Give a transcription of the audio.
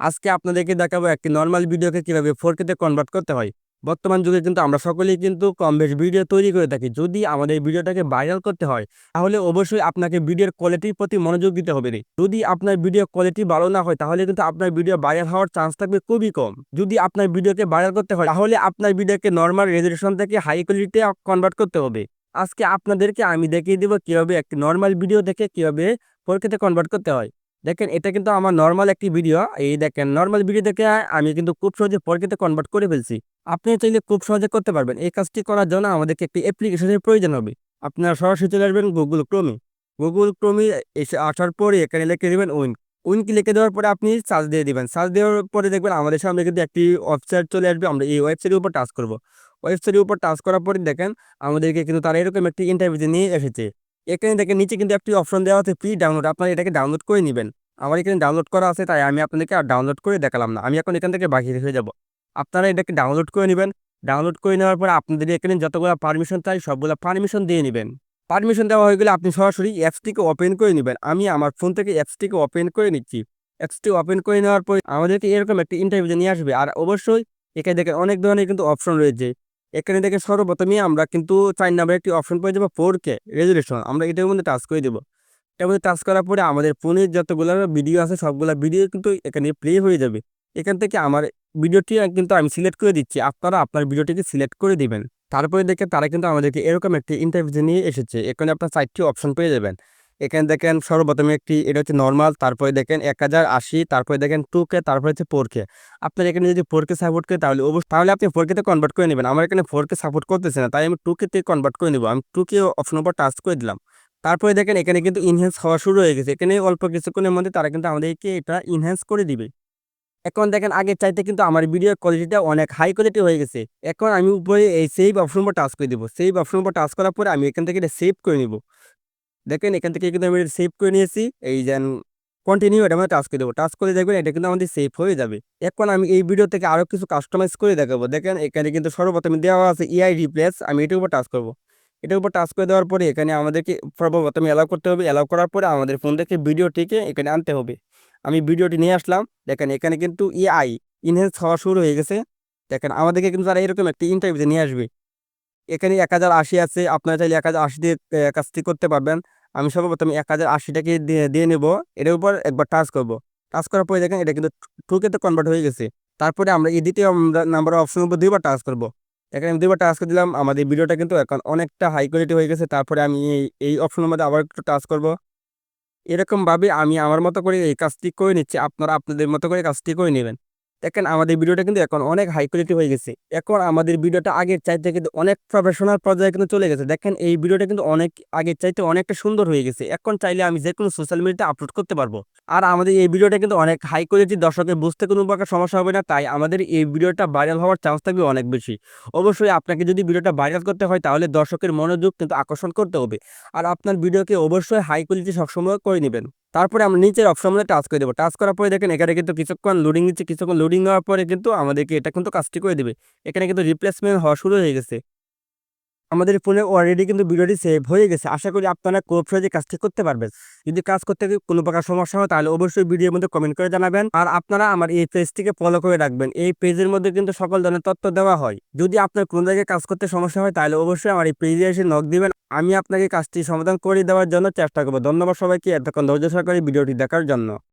আজকে আপনাদেরকে দেখাবো একটি নর্মাল ভিডিওকে কীভাবে ফোর তে কনভার্ট করতে হয়। বর্তমান যুগে কিন্তু আমরা সকলেই কিন্তু কম বেশ ভিডিও তৈরি করে থাকি। যদি আমাদের ভিডিওটাকে ভাইরাল করতে হয়, তাহলে অবশ্যই আপনাকে ভিডিওর কোয়ালিটির প্রতি মনোযোগ দিতে হবে। যদি আপনার ভিডিও কোয়ালিটি ভালো না হয়, তাহলে কিন্তু আপনার ভিডিও ভাইরাল হওয়ার চান্স থাকবে খুবই কম। যদি আপনার ভিডিওকে ভাইরাল করতে হয়, তাহলে আপনার ভিডিওকে নর্মাল রেজুলেশন থেকে হাই কোয়ালিটিতে কনভার্ট করতে হবে। আজকে আপনাদেরকে আমি দেখিয়ে দেবো কীভাবে একটি নর্মাল ভিডিও দেখে কীভাবে ফোর তে কনভার্ট করতে হয়। দেখেন, এটা কিন্তু আমার নর্মাল একটি ভিডিও এই দেখেন নর্মাল ভিডিও দেখে আমি কিন্তু খুব সহজে ফোরকেতে কনভার্ট করে ফেলছি। আপনি চাইলে খুব সহজে করতে পারবেন। এই কাজটি করার জন্য আমাদেরকে একটি অ্যাপ্লিকেশনের প্রয়োজন হবে। আপনারা সরাসরি চলে আসবেন গুগল ক্রোমে গুগল ক্রোমে এসে আসার পরে এখানে লিখে দেবেন উইন উইনকে লিখে দেওয়ার পরে আপনি সার্চ দিয়ে দিবেন। সার্চ দেওয়ার পরে দেখবেন আমাদের সামনে কিন্তু একটি ওয়েবসাইট চলে আসবে। আমরা এই ওয়েবসাইটের উপর টাচ করব। ওয়েবসাইটের উপর টাচ করার পরে দেখেন, আমাদেরকে কিন্তু তারা এরকম একটি ইন্টারভিউ নিয়ে এসেছে। এখানে দেখেন নিচে কিন্তু একটি অপশন দেওয়া আছে ফ্রি ডাউনলোড আপনারা এটাকে ডাউনলোড করে নেবেন। আমার এখানে ডাউনলোড করা আছে, তাই আমি আপনাদেরকে আর ডাউনলোড করে দেখালাম না। আমি এখন এখান থেকে বাহির হয়ে যাব। আপনারা এটাকে ডাউনলোড করে নেবেন। ডাউনলোড করে নেওয়ার পর আপনাদের এখানে যতগুলো পারমিশন চাই, সবগুলো পারমিশন দিয়ে নেবেন। পারমিশন দেওয়া হয়ে গেলে আপনি সরাসরি অ্যাপসটিকে ওপেন করে নেবেন। আমি আমার ফোন থেকে অ্যাপসটিকে ওপেন করে নিচ্ছি। অ্যাপসটি ওপেন করে নেওয়ার পর আমাদেরকে এরকম একটি ইন্টারভিউ নিয়ে আসবে। আর অবশ্যই এখানে দেখেন অনেক ধরনের কিন্তু অপশন রয়েছে। এখানে দেখে সর্বপ্রথমে আমরা কিন্তু চার নাম্বার একটি অপশন পেয়ে যাব ফোর কে রেজুলেশন আমরা এটার মধ্যে টাচ করে দেবো। এটার মধ্যে টাচ করার পরে আমাদের ফোনের যতগুলো ভিডিও আছে, সবগুলো ভিডিও কিন্তু এখানে প্লে হয়ে যাবে। এখান থেকে আমার ভিডিওটি কিন্তু আমি সিলেক্ট করে দিচ্ছি। আপনারা আপনার ভিডিওটিকে সিলেক্ট করে দিবেন। তারপরে দেখে তারা কিন্তু আমাদেরকে এরকম একটি ইন্টারভিউ নিয়ে এসেছে। এখানে আপনার চারটি অপশন পেয়ে যাবেন। এখানে দেখেন সর্বপ্রথমে একটি, এটা হচ্ছে নর্মাল তারপরে দেখেন এক হাজার আশি, তারপরে দেখেন টু কে তারপরে হচ্ছে ফোর কে আপনার এখানে যদি ফোর কে সাপোর্ট করে তাহলে অবশ্যই, তাহলে আপনি ফোর কেতে কনভার্ট করে নেবেন। আমার এখানে ফোর কে সাপোর্ট করতেছে না, তাই আমি টু কে কনভার্ট করে নেব। আমি টু কে অপশন উপর টাচ করে দিলাম। তারপরে দেখেন এখানে কিন্তু ইনহ্যান্স হওয়া শুরু হয়ে গেছে। এখানে অল্প কিছুক্ষণের মধ্যে তারা কিন্তু আমাদেরকে এটা ইনহ্যান্স করে দিবে। এখন দেখেন আগের চাইতে কিন্তু আমার ভিডিওর কোয়ালিটিটা অনেক হাই কোয়ালিটি হয়ে গেছে। এখন আমি উপরে এই সেভ অপশন উপর টাচ করে দিব। সেভ অপশন উপর টাচ করার পরে আমি এখান থেকে এটা সেভ করে নিব। দেখেন এখান থেকে কিন্তু আমি সেভ করে নিয়েছি। এই যেন কন্টিনিউ এটা আমরা টাচ করে দেবো। টাচ করে দেখবেন এটা কিন্তু আমাদের সেভ হয়ে যাবে। এখন আমি এই ভিডিও থেকে আরও কিছু কাস্টমাইজ করে দেখাবো। দেখেন এখানে কিন্তু সর্বপ্রথমে দেওয়া আছে ইআই রিপ্লেস আমি এটার উপর টাচ করব। এটার উপর টাচ করে দেওয়ার পরে এখানে আমাদেরকে সর্বপ্রথমে অ্যালাউ করতে হবে। অ্যালাউ করার পরে আমাদের ফোন থেকে ভিডিওটিকে এখানে আনতে হবে। আমি ভিডিওটি নিয়ে আসলাম। দেখেন এখানে কিন্তু এআই ইনহেন্স হওয়া শুরু হয়ে গেছে। দেখেন আমাদেরকে কিন্তু তারা এরকম একটি ইন্টারভিউ নিয়ে আসবে। এখানে এক হাজার আশি আছে। আপনারা চাইলে এক হাজার আশি দিয়ে কাজটি করতে পারবেন। আমি সর্বপ্রথম এক হাজার আশিটাকে দিয়ে দিয়ে নেব। এটার উপর একবার টাচ করব। টাচ করার পরে দেখেন এটা কিন্তু টুকেতে কনভার্ট হয়ে গেছে। তারপরে আমরা এই দ্বিতীয় নাম্বার অপশন উপর দুইবার টাচ করব। এখানে আমি দুইবার টাচ করে দিলাম। আমাদের ভিডিওটা কিন্তু এখন অনেকটা হাই কোয়ালিটি হয়ে গেছে। তারপরে আমি এই অপশনের মধ্যে আবার একটু টাচ করব। এরকমভাবে আমি আমার মতো করে এই কাজটি করে নিচ্ছি। আপনারা আপনাদের মতো করে কাজটি করে নেবেন। দেখেন আমাদের ভিডিওটা কিন্তু এখন অনেক হাই কোয়ালিটি হয়ে গেছে। এখন আমাদের ভিডিওটা আগের চাইতে কিন্তু অনেক প্রফেশনাল পর্যায়ে কিন্তু চলে গেছে। দেখেন এই ভিডিওটা কিন্তু অনেক আগের চাইতে অনেকটা সুন্দর হয়ে গেছে। এখন চাইলে আমি যে কোনো সোশ্যাল মিডিয়াতে আপলোড করতে পারব। আর আমাদের এই ভিডিওটা কিন্তু অনেক হাই কোয়ালিটি দর্শকের বুঝতে কোনো প্রকার সমস্যা হবে না। তাই আমাদের এই ভিডিওটা ভাইরাল হওয়ার চান্স থাকবে অনেক বেশি। অবশ্যই আপনাকে যদি ভিডিওটা ভাইরাল করতে হয়, তাহলে দর্শকের মনোযোগ কিন্তু আকর্ষণ করতে হবে। আর আপনার ভিডিওকে অবশ্যই হাই কোয়ালিটি সবসময় করে নেবেন। তারপরে আমরা নিচের অপশন মধ্যে টাচ করে দেবো। টাচ করার পরে দেখেন এখানে কিন্তু কিছুক্ষণ লোডিং নিচ্ছে কিছুক্ষণ লোডিং হওয়ার পরে কিন্তু আমাদেরকে এটা কিন্তু কাজটি করে দেবে। এখানে কিন্তু রিপ্লেসমেন্ট হওয়া শুরু হয়ে গেছে। আমাদের ফোনে অলরেডি কিন্তু ভিডিওটি সেভ হয়ে গেছে। আশা করি আপনারা খুব সহজে কাজটি করতে পারবেন। যদি কাজ করতে কোনো প্রকার সমস্যা হয়, তাহলে অবশ্যই ভিডিওর মধ্যে কমেন্ট করে জানাবেন। আর আপনারা আমার এই পেজটিকে ফলো করে রাখবেন। এই পেজের মধ্যে কিন্তু সকল ধরনের তথ্য দেওয়া হয়। যদি আপনার কোনো জায়গায় কাজ করতে সমস্যা হয়, তাহলে অবশ্যই আমার এই পেজে এসে নক দিবেন। আমি আপনাকে কাজটি সমাধান করে দেওয়ার জন্য চেষ্টা করব। ধন্যবাদ সবাইকে। এতক্ষণ ধৈর্য সহকারে ভিডিওটি দেখার জন্য।